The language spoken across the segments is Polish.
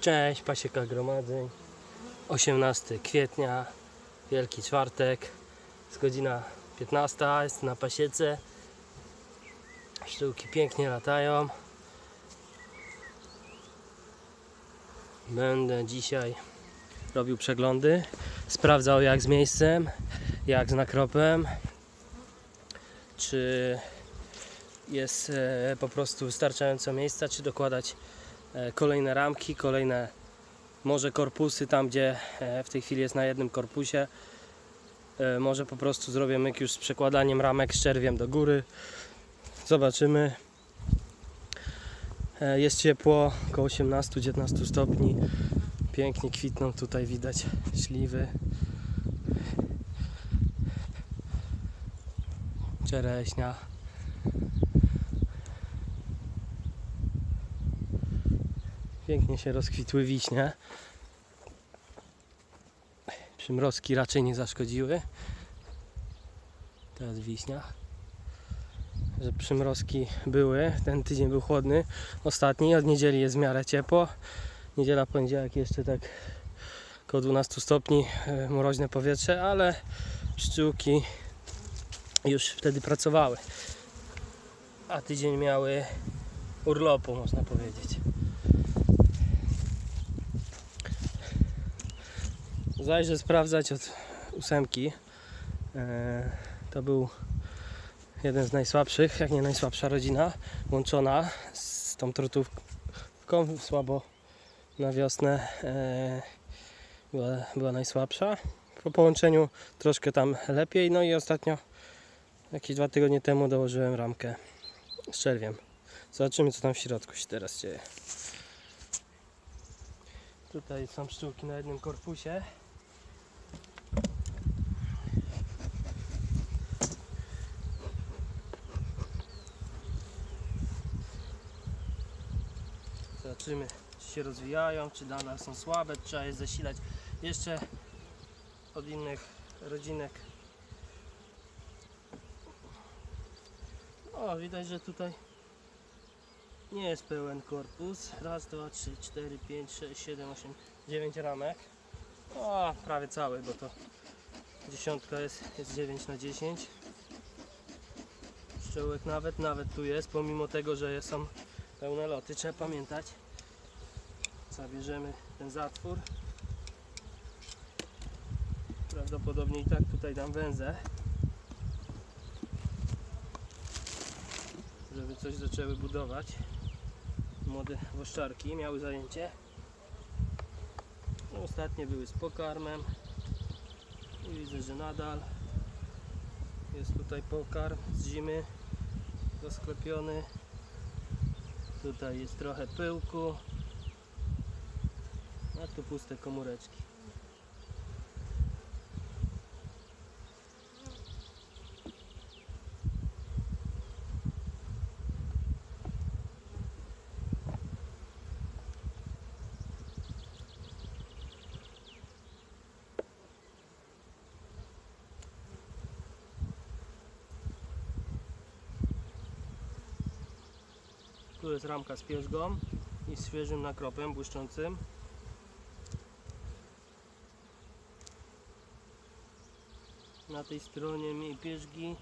Cześć, pasieka gromadzeń. 18 kwietnia, Wielki Czwartek. Jest godzina 15, jest na pasiece. Pszczółki pięknie latają. Będę dzisiaj robił przeglądy. Sprawdzał jak z miejscem, jak z nakropem. Czy jest e, po prostu wystarczająco miejsca, czy dokładać kolejne ramki, kolejne może korpusy tam, gdzie e, w tej chwili jest na jednym korpusie. E, Może po prostu zrobię myk już z przekładaniem ramek z czerwiem do góry. Zobaczymy. E, Jest ciepło, około 18-19 stopni. Pięknie kwitną tutaj widać śliwy. Czereśnia. Pięknie się rozkwitły wiśnie. Przymrozki raczej nie zaszkodziły. Teraz wiśnia. Że przymrozki były. Ten tydzień był chłodny. Ostatni. Od niedzieli jest w miarę ciepło. Niedziela, poniedziałek jeszcze tak około 12 stopni. e, Mroźne powietrze, ale pszczółki już wtedy pracowały. A tydzień miały urlopu, można powiedzieć. Zajrzę sprawdzać od ósemki. E, To był jeden z najsłabszych, jak nie najsłabsza rodzina, łączona z tą trutówką słabo na wiosnę e, była, była najsłabsza. Po połączeniu troszkę tam lepiej, no i ostatnio jakieś dwa tygodnie temu dołożyłem ramkę z czerwiem. Zobaczymy co tam w środku się teraz dzieje. Tutaj są pszczółki na jednym korpusie. Zobaczymy, czy się rozwijają, czy nadal są słabe, trzeba je zasilać jeszcze od innych rodzinek. O, widać, że tutaj nie jest pełen korpus. Raz, dwa, trzy, cztery, pięć, sześć, siedem, osiem, dziewięć ramek. O, prawie cały, bo to dziesiątka jest, jest 9 na 10. Pszczółek nawet, nawet tu jest, pomimo tego, że są pełne loty. Trzeba pamiętać. Zabierzemy ten zatwór. Prawdopodobnie i tak tutaj dam węzę. Żeby coś zaczęły budować. Młode woszczarki miały zajęcie. No, Ostatnie były z pokarmem. I widzę, że nadal jest tutaj pokarm z zimy zasklepiony. Tutaj jest trochę pyłku. A tu puste komóreczki. Tu jest ramka z pierzgą i świeżym nakropem błyszczącym. Na tej stronie mniej pierzgi,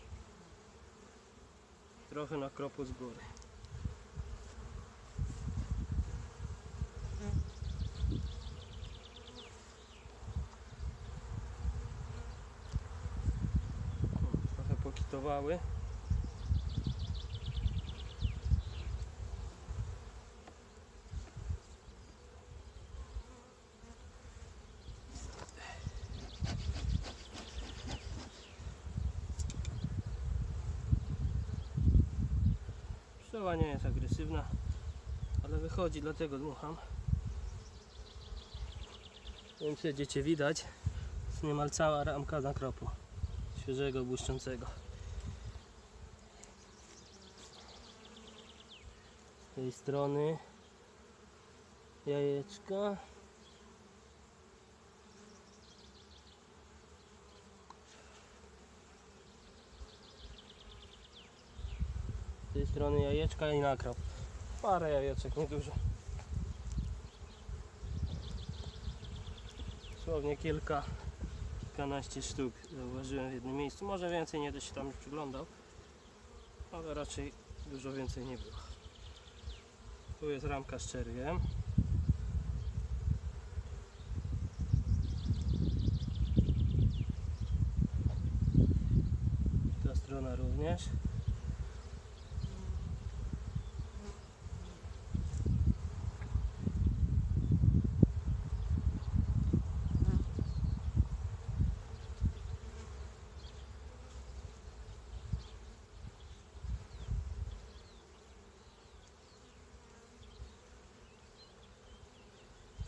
trochę nakropu z góry. Trochę pokitowały. Nie jest agresywna, ale wychodzi, dlatego dmucham. Nie wiem widać, jest niemal cała ramka nakropu świeżego, błyszczącego. Z tej strony jajeczka. Strony jajeczka i nakrop. Parę jajeczek, niedużo. dosłownie kilka, kilkanaście sztuk zauważyłem w jednym miejscu. Może więcej nie będę się tam przyglądał, ale raczej dużo więcej nie było. Tu jest ramka z czerwiem. Ta strona również.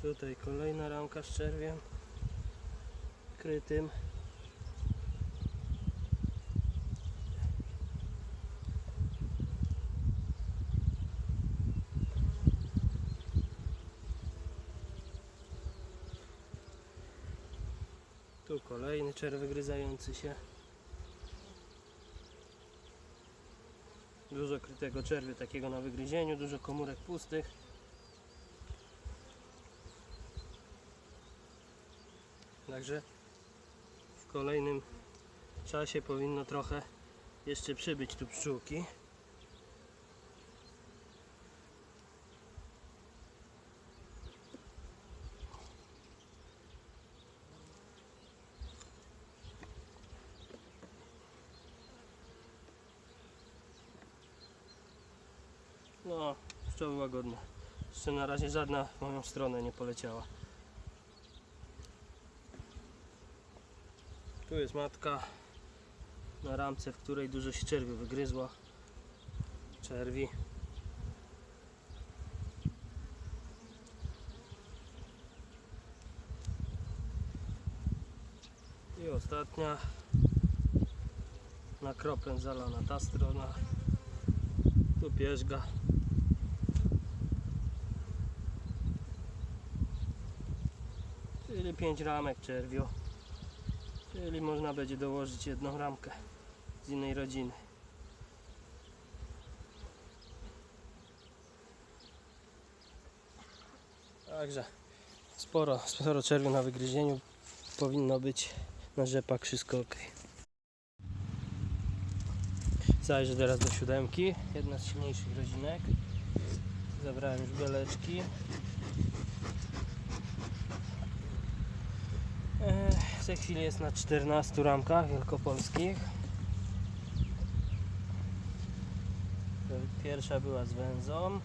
Tutaj kolejna ramka z czerwiem krytym. Tu kolejny czerw wygryzający się. Dużo krytego czerwiu takiego na wygryzieniu, dużo komórek pustych. Także w kolejnym czasie powinno trochę jeszcze przybyć tu pszczółki. No, pszczoły łagodne. Jeszcze na razie żadna w moją stronę nie poleciała. Tu jest matka na ramce, w której dużo się czerwi wygryzła. Czerwi. I ostatnia na kroplem zalana ta strona. Tu pierzga. Czyli 5 ramek czerwiu. Czyli można będzie dołożyć jedną ramkę z innej rodziny. Także sporo, sporo czerwiu na wygryzieniu. Powinno być na rzepak wszystko ok. Zajrzę teraz do siódemki. Jedna z silniejszych rodzinek. Zabrałem już beleczki. E, W tej chwili jest na 14 ramkach wielkopolskich. Pierwsza była z węzą.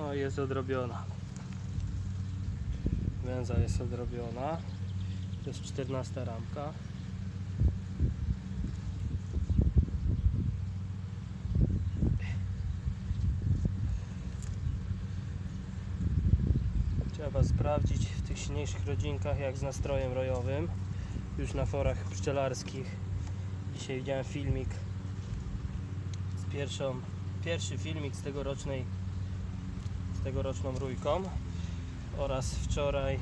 O, jest odrobiona. Węza jest odrobiona. To jest 14 ramka. Trzeba sprawdzić w tych silniejszych rodzinkach jak z nastrojem rojowym. Już na forach pszczelarskich. Dzisiaj widziałem filmik z pierwszą, pierwszy filmik z tegorocznej z tegoroczną rójką oraz wczoraj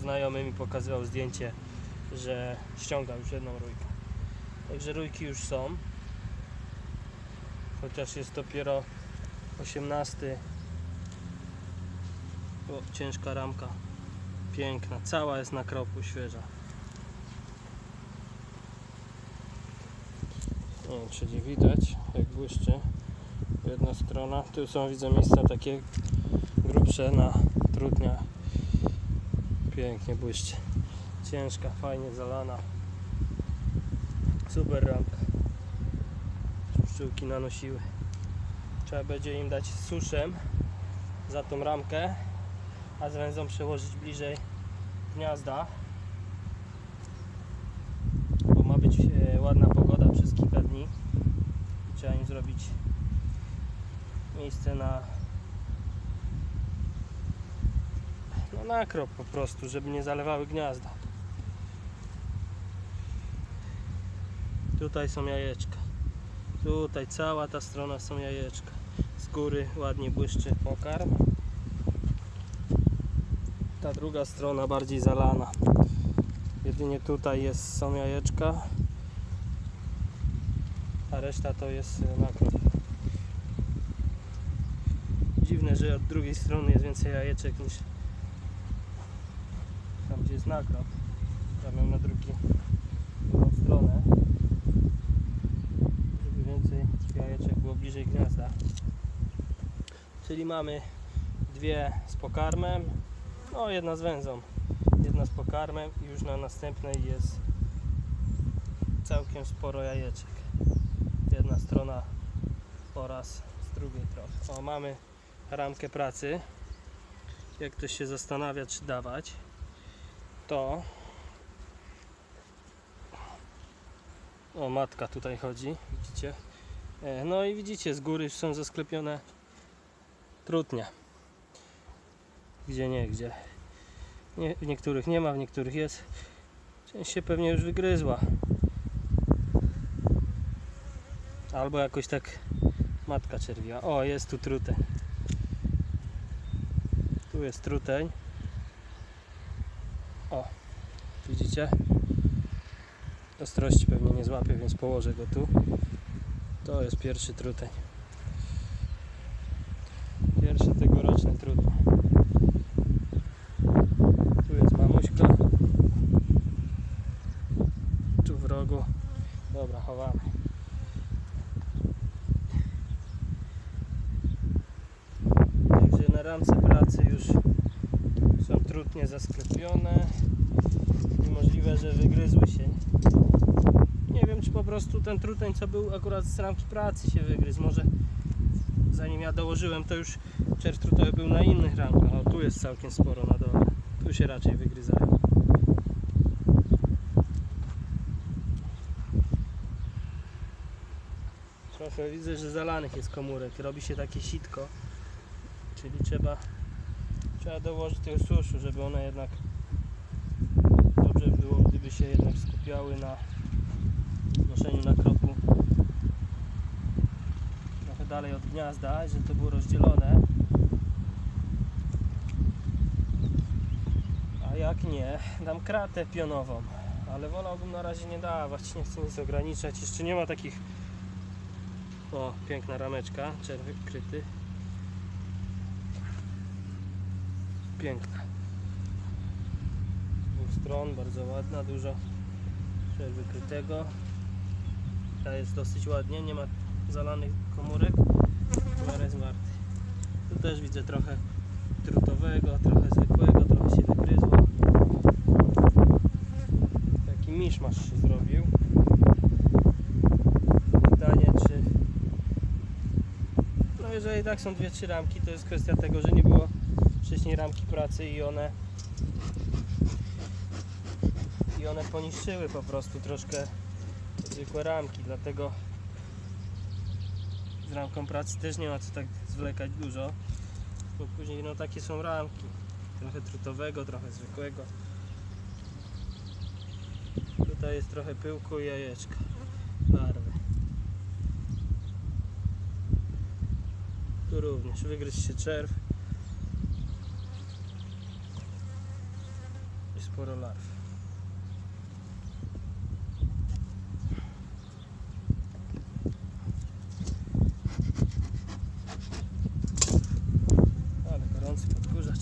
znajomy mi pokazywał zdjęcie, że ściąga już jedną rójkę. Także rójki już są. Chociaż jest dopiero 18 o, ciężka ramka. Piękna. Cała jest na kropu, świeża. Nie wiem, czy nie widać, jak błyszczy. Jedna strona. Tu są, widzę, miejsca takie grubsze na trudnia. Pięknie błyszczy. Ciężka, fajnie zalana. Super ramka. Pszczółki nanosiły. Trzeba będzie im dać suszem za tą ramkę a z węzą przełożyć bliżej gniazda. Bo ma być e, ładna pogoda przez kilka dni. I trzeba im zrobić miejsce na no na krop po prostu, żeby nie zalewały gniazda. Tutaj są jajeczka. Tutaj cała ta strona są jajeczka. Z góry ładnie błyszczy pokarm ta druga strona bardziej zalana. Jedynie tutaj jest, są jajeczka, a reszta to jest e, nakrop. Dziwne, że od drugiej strony jest więcej jajeczek niż tam gdzie jest nakrop. Ja na drugi, drugą stronę. Żeby więcej jajeczek było bliżej gniazda. Czyli mamy dwie z pokarmem, no jedna z węzą, jedna z pokarmem i już na następnej jest całkiem sporo jajeczek. Jedna strona oraz z drugiej trochę. O, mamy ramkę pracy. Jak ktoś się zastanawia, czy dawać, to o, matka tutaj chodzi, widzicie? E, No i widzicie, z góry już są zasklepione trutnie. Gdzie nie, gdzie. Nie, w niektórych nie ma, w niektórych jest. Część się pewnie już wygryzła. Albo jakoś tak matka czerwiła. O, jest tu truteń. Tu jest truteń. O, widzicie? Ostrości pewnie nie złapię, więc położę go tu. To jest pierwszy truteń. Pierwszy tegoroczny truteń. Tu jest mamuśka. Tu w rogu. Dobra, chowamy. Także na ramce pracy już są trutnie zasklepione i możliwe, że wygryzły się. Nie wiem, czy po prostu ten truteń, co był akurat z ramki pracy się wygryzł. Może zanim ja dołożyłem, to już czerw trutowy był na innych ramkach. O, tu jest całkiem sporo na dole. Tu się raczej wygryzają. Trochę widzę, że zalanych jest komórek. Robi się takie sitko. Czyli trzeba, trzeba dołożyć tego suszu, żeby one jednak dobrze było, gdyby się jednak skupiały na noszeniu na kropu trochę dalej od gniazda, że to było rozdzielone. A jak nie, dam kratę pionową, ale wolałbym na razie nie dawać, nie chcę nic ograniczać. Jeszcze nie ma takich. O, piękna rameczka, czerwy kryty. Piękna. Z dwóch stron, bardzo ładna, dużo czerwy krytego. Ta jest dosyć ładnie, nie ma zalanych komórek. Numer jest. Tu też widzę trochę trutowego, trochę zwykłego, trochę się wygryzło. Taki miszmasz się zrobił. Pytanie czy... No jeżeli tak są dwie, trzy ramki, to jest kwestia tego, że nie było wcześniej ramki pracy i one i one poniszczyły po prostu troszkę zwykłe ramki, dlatego z ramką pracy też nie ma co tak zwlekać dużo, bo później no takie są ramki, trochę trutowego, trochę zwykłego. Tutaj jest trochę pyłku i jajeczka, barwy. Tu również wygryź się czerw i sporo larw. Ale gorący podkurzacz.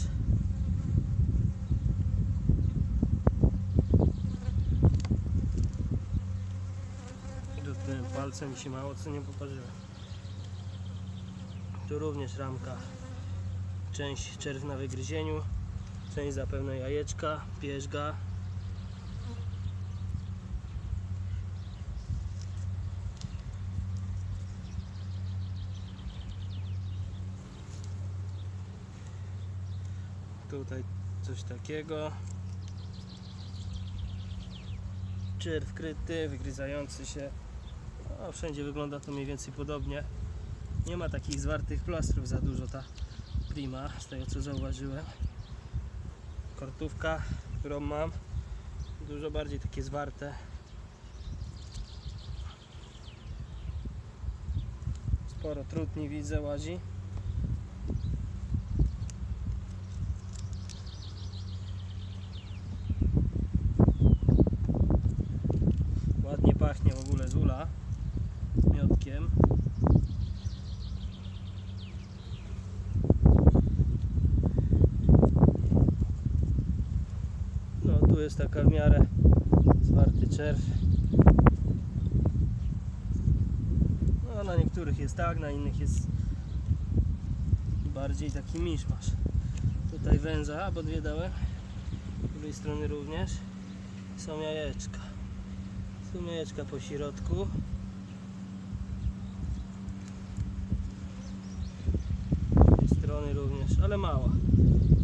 I tu palcem się mało co nie poparzyłem. Tu również ramka. Część czerw na wygryzieniu, część zapewne jajeczka, pierzga. Tutaj coś takiego. Czerw kryty, wygryzający się. No, wszędzie wygląda to mniej więcej podobnie. Nie ma takich zwartych plastrów za dużo ta prima, z tego co zauważyłem. Kortówka, którą mam, dużo bardziej takie zwarte. Sporo trutni widzę łazi. Ładnie pachnie w ogóle z ula miodkiem. jest taka w miarę zwarty czerw. No na niektórych jest tak, na innych jest bardziej taki miszmasz. Tutaj węza podwiedałem, z drugiej strony również są jajeczka. Są jajeczka po środku. Z tej strony również, ale mała.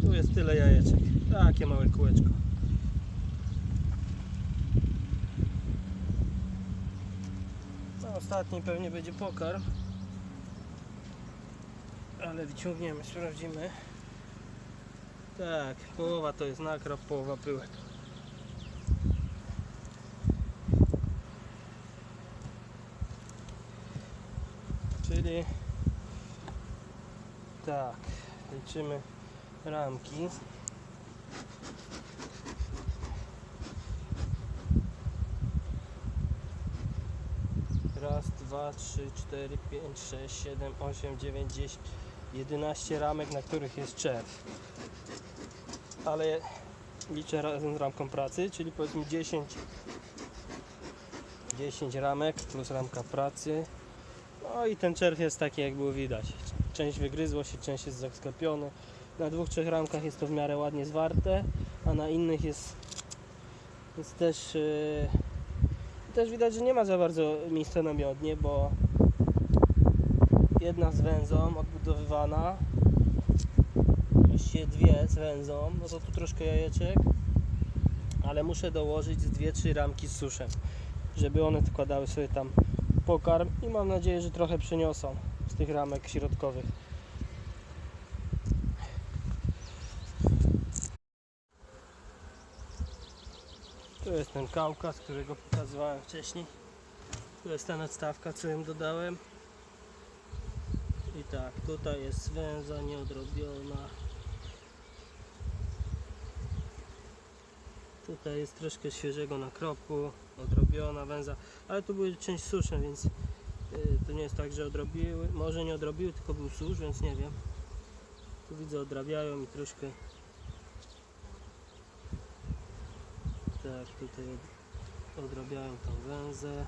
Tu jest tyle jajeczek. Takie małe kółeczko. Ostatni pewnie będzie pokarm. Ale wyciągniemy, sprawdzimy. Tak, połowa to jest nakrop, połowa pyłek. Czyli tak, liczymy ramki. Raz, dwa, trzy, cztery, pięć, sześć, siedem, osiem, dziewięć, dziesięć, jedenaście ramek, na których jest czerw. Ale liczę razem z ramką pracy, czyli powiedzmy 10 10 ramek plus ramka pracy. No i ten czerw jest taki jak było widać. Część wygryzło się, część jest zasklepiony. Na dwóch, trzech ramkach jest to w miarę ładnie zwarte, a na innych jest, jest też yy, też widać, że nie ma za bardzo miejsca na miodnie, bo jedna z węzą odbudowywana, właściwie dwie z węzą, no to tu troszkę jajeczek, ale muszę dołożyć dwie, trzy ramki z suszem, żeby one wkładały sobie tam pokarm i mam nadzieję, że trochę przyniosą z tych ramek środkowych. Tu jest ten Kaukaz, którego pokazywałem wcześniej. Tu jest ta nadstawka, co im dodałem. I tak, tutaj jest węza nieodrobiona. Tutaj jest troszkę świeżego nakropu, odrobiona węza, ale tu były część susze, więc y, to nie jest tak, że odrobiły. Może nie odrobiły, tylko był susz, więc nie wiem. Tu widzę odrabiają i troszkę tak, tutaj od- odrabiają tą węzę.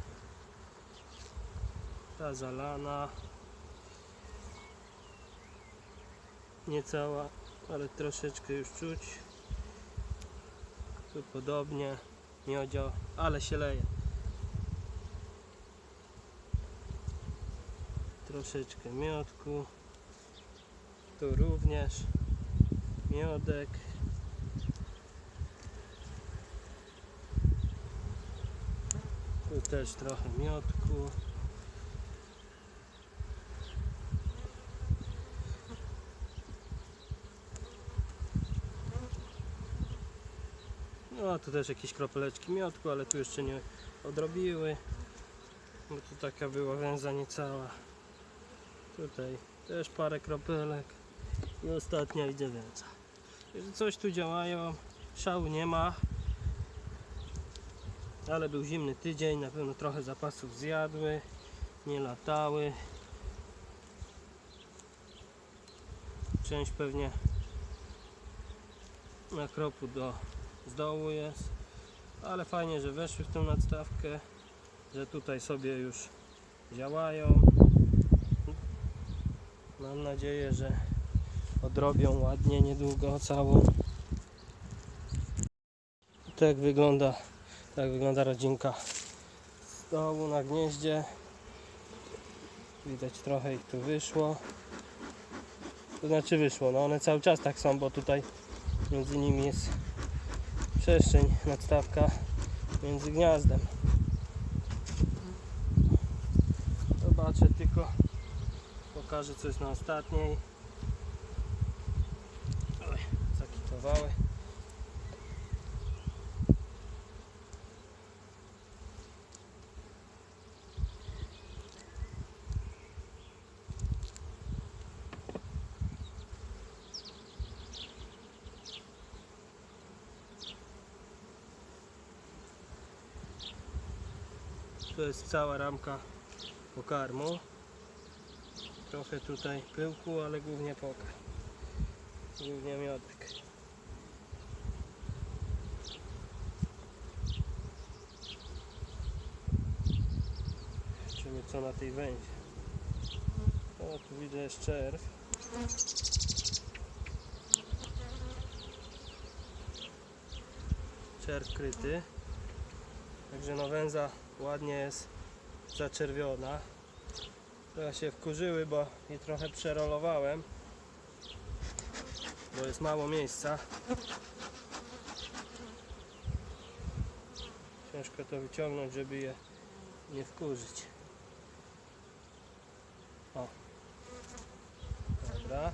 Ta zalana. Nie cała, ale troszeczkę już czuć. Tu podobnie, miodzio, ale się leje. Troszeczkę miodku. Tu również miodek. Też trochę miodku. No tu też jakieś kropeleczki miodku, ale tu jeszcze nie odrobiły. Bo tu taka była węza niecała. Tutaj też parę kropelek. I ostatnia idzie węza. Coś tu działają. Szału nie ma. Ale był zimny tydzień, na pewno trochę zapasów zjadły, nie latały. Część pewnie na kropu do z dołu jest, ale fajnie, że weszły w tą nadstawkę, że tutaj sobie już działają. Mam nadzieję, że odrobią ładnie niedługo całą. Tak wygląda tak wygląda rodzinka z dołu na gnieździe. Widać trochę ich tu wyszło. To znaczy wyszło, no one cały czas tak są, bo tutaj między nimi jest przestrzeń, nadstawka między gniazdem. Zobaczę tylko, pokażę co jest na ostatniej. Oj, zakitowały. to jest cała ramka pokarmu. Trochę tutaj pyłku, ale głównie pokarm. Głównie miodek. Zobaczymy co na tej węzie. O, tu widzę jest czerw. Czerw kryty. Także no węza ładnie jest zaczerwiona. Teraz się wkurzyły, bo je trochę przerolowałem. Bo jest mało miejsca. Ciężko to wyciągnąć, żeby je nie wkurzyć. O. Dobra.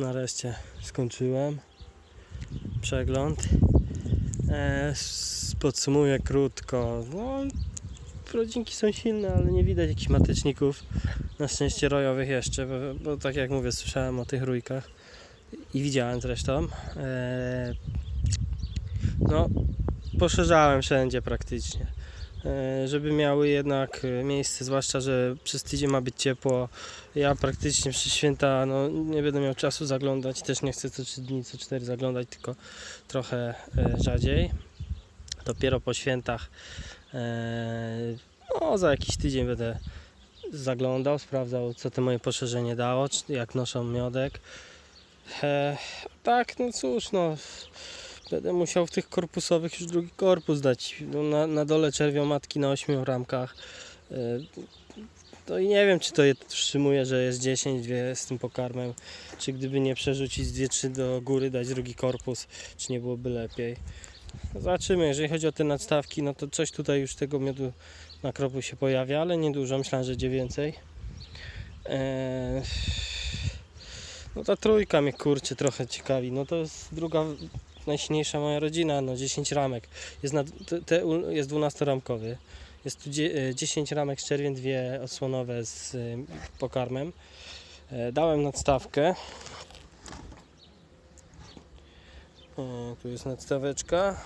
Nareszcie skończyłem przegląd. E, podsumuję krótko. No, rodzinki są silne, ale nie widać jakichś mateczników. Na szczęście rojowych jeszcze, bo, bo tak jak mówię, słyszałem o tych rójkach i widziałem zresztą. E, no, poszerzałem wszędzie praktycznie. E, żeby miały jednak e, miejsce, zwłaszcza, że przez tydzień ma być ciepło, ja praktycznie przez święta no, nie będę miał czasu zaglądać, też nie chcę co 3 dni, co 4 zaglądać, tylko trochę e, rzadziej. Dopiero po świętach, no za jakiś tydzień będę zaglądał, sprawdzał co to moje poszerzenie dało, jak noszą miodek. Tak, no cóż, no będę musiał w tych korpusowych już drugi korpus dać. Na, na dole czerwią matki na 8 ramkach. E, no i nie wiem, czy to je wstrzymuje, że jest 10, dwie z tym pokarmem, czy gdyby nie przerzucić z 2-3 do góry, dać drugi korpus, czy nie byłoby lepiej. No zobaczymy, jeżeli chodzi o te nadstawki, no to coś tutaj już tego miodu na kropu się pojawia, ale niedużo, myślałem, że będzie więcej. Eee, no ta trójka mnie kurczę trochę ciekawi, no to jest druga najsilniejsza moja rodzina, no 10 ramek. Jest, na, te, jest 12-ramkowy. Jest tu dzie- e, 10 ramek z czerwień, dwie odsłonowe z y, pokarmem. E, Dałem nadstawkę. E, Tu jest nadstaweczka.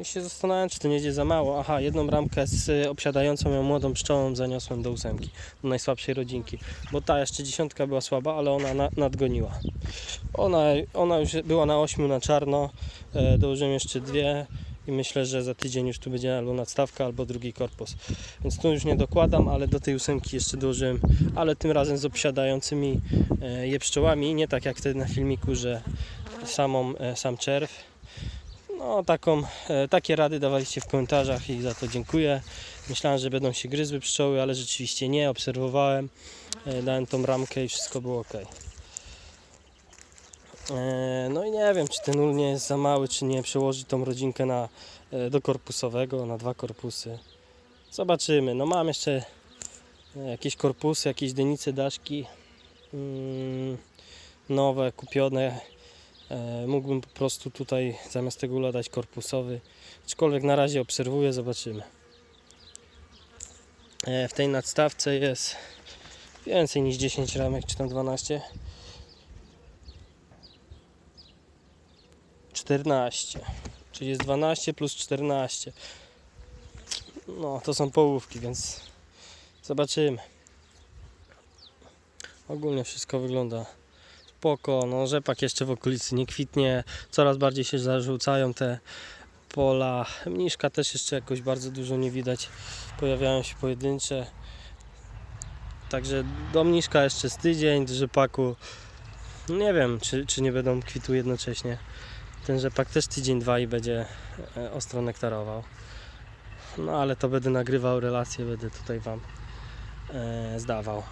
I się zastanawiam, czy to nie idzie za mało. Aha, jedną ramkę z y, obsiadającą ją młodą pszczołą zaniosłem do ósemki, do najsłabszej rodzinki. Bo ta jeszcze dziesiątka była słaba, ale ona na, nadgoniła. Ona, ona już była na 8 na czarno. E, dołożyłem jeszcze dwie i myślę, że za tydzień już tu będzie albo nadstawka, albo drugi korpus. Więc tu już nie dokładam, ale do tej ósemki jeszcze dołożyłem, ale tym razem z obsiadającymi e, je pszczołami, nie tak jak wtedy na filmiku, że samą, e, sam czerw. No taką, e, takie rady dawaliście w komentarzach i za to dziękuję. Myślałem, że będą się gryzły pszczoły, ale rzeczywiście nie, obserwowałem, e, dałem tą ramkę i wszystko było ok. E, No i nie wiem, czy ten ul nie jest za mały, czy nie przełożyć tą rodzinkę na, do korpusowego, na dwa korpusy. Zobaczymy. No mam jeszcze jakieś korpusy, jakieś dynice, daszki mm, nowe, kupione. E, Mógłbym po prostu tutaj zamiast tego ula dać korpusowy. Aczkolwiek na razie obserwuję, zobaczymy. E, W tej nadstawce jest więcej niż 10 ramek, czy tam 12. 14. Czyli jest 12 plus 14. No, to są połówki, więc zobaczymy. Ogólnie wszystko wygląda spoko. No, rzepak jeszcze w okolicy nie kwitnie. Coraz bardziej się zarzucają te pola. Mniszka też jeszcze jakoś bardzo dużo nie widać. Pojawiają się pojedyncze. Także do mniszka jeszcze z tydzień, do rzepaku. Nie wiem, czy, czy nie będą kwitły jednocześnie. Ten rzepak też tydzień, dwa i będzie e, ostro nektarował. No ale to będę nagrywał relacje, będę tutaj Wam e, zdawał.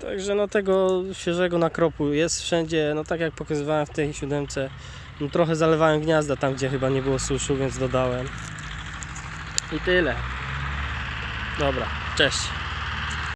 Także no tego świeżego nakropu jest wszędzie, no tak jak pokazywałem w tej siódemce. No, trochę zalewałem gniazda tam, gdzie chyba nie było suszu, więc dodałem. I tyle. Dobra, cześć.